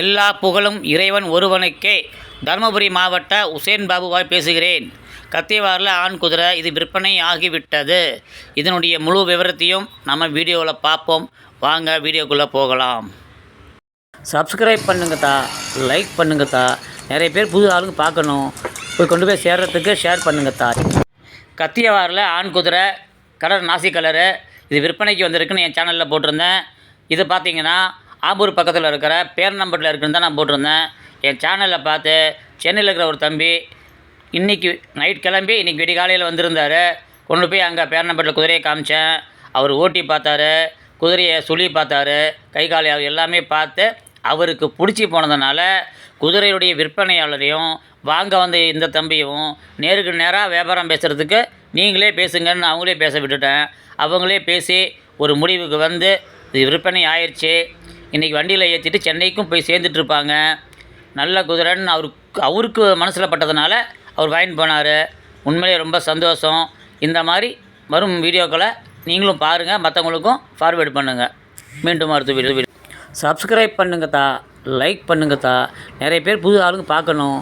எல்லா புகழும் இறைவன் ஒருவனுக்கே. தருமபுரி மாவட்ட உசேன் பாபுவாய் பேசுகிறேன். கத்திவாரில் ஆண் குதிரை இது விற்பனை ஆகிவிட்டது. இதனுடைய முழு விவரத்தையும் நம்ம வீடியோவில் பார்ப்போம். வாங்க வீடியோக்குள்ளே போகலாம். சப்ஸ்கிரைப் பண்ணுங்கத்தா லைக் பண்ணுங்கத்தா. நிறைய பேர் புது ஆளுங்க பார்க்கணும். போய் கொண்டு போய் சேர்றதுக்கு ஷேர் பண்ணுங்கத்தா. கத்தியவாரில் ஆண் குதிரை கலர் நாசி கலரு இது விற்பனைக்கு வந்திருக்குன்னு என் சேனலில் போட்டிருந்தேன். இது பார்த்தீங்கன்னா ஆம்பூர் பக்கத்தில் இருக்கிற பேர் நம்பரில் இருக்குன்னு தான் நான் போட்டிருந்தேன். என் சேனலில் பார்த்து சென்னையில் இருக்கிற ஒரு தம்பி இன்றைக்கி நைட் கிளம்பி இன்றைக்கி விடிகாலையில் வந்திருந்தார். கொண்டு போய் அங்கே பேர் நம்பரில் குதிரையை காமிச்சேன். அவர் ஓட்டி பார்த்தாரு குதிரையை சுழி பார்த்தாரு கை காலை அவர் எல்லாமே பார்த்து அவருக்கு பிடிச்சி போனதுனால குதிரையுடைய விற்பனையாளரையும் வாங்க வந்த இந்த தம்பியும் நேருக்கு நேராக வியாபாரம் பேசுகிறதுக்கு நீங்களே பேசுங்கன்னு அவங்களே பேச விட்டுட்டேன். அவங்களே பேசி ஒரு முடிவுக்கு வந்து இது விற்பனை ஆயிடுச்சு. இன்றைக்கி வண்டியில் ஏற்றிட்டு சென்னைக்கும் போய் சேர்ந்துட்டு இருப்பாங்க நல்ல குதிரைன்னு அவருக்கு அவருக்கு மனசில் பட்டதுனால அவர் வாங்கிட்டு போனார். உண்மையிலே ரொம்ப சந்தோஷம். இந்த மாதிரி வரும் வீடியோக்களை நீங்களும் பாருங்கள் மற்றவங்களுக்கும் ஃபார்வேர்டு பண்ணுங்கள் மீண்டும் அடுத்த வீடியோ சப்ஸ்கிரைப் பண்ணுங்கத்தா லைக் பண்ணுங்கத்தா. நிறைய பேர் புது ஆளுங்க பார்க்கணும்.